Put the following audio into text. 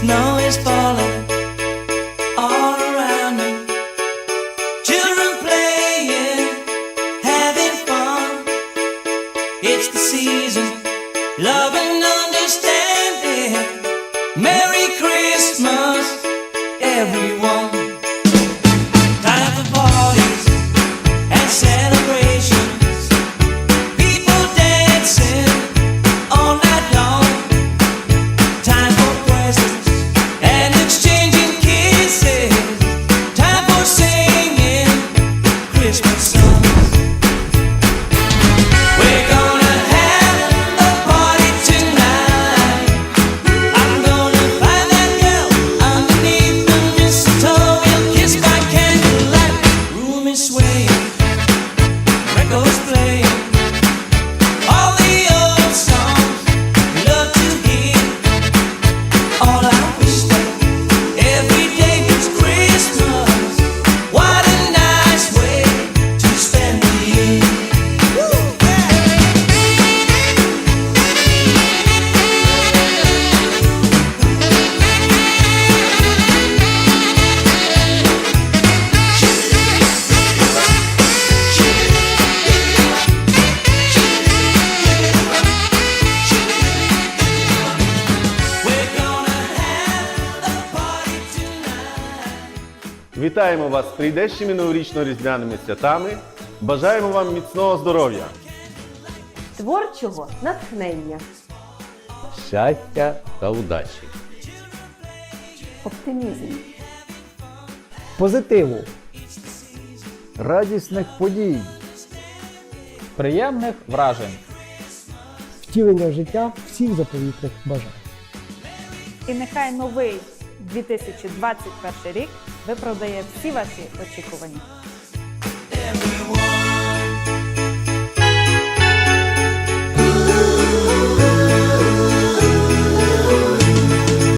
Snow is falling all around me. Children playing, having fun. It's the season, love and understanding. Merry Christmas, everyone. Вітаємо вас з прийдешніми новорічно-різдвяними святами. Бажаємо вам міцного здоров'я, творчого натхнення, щастя та удачі, оптимізму, позитиву, радісних подій, приємних вражень, втілення в життя всіх заповітних бажань. І нехай новий 2021 рік виправдає всі ваші очікування.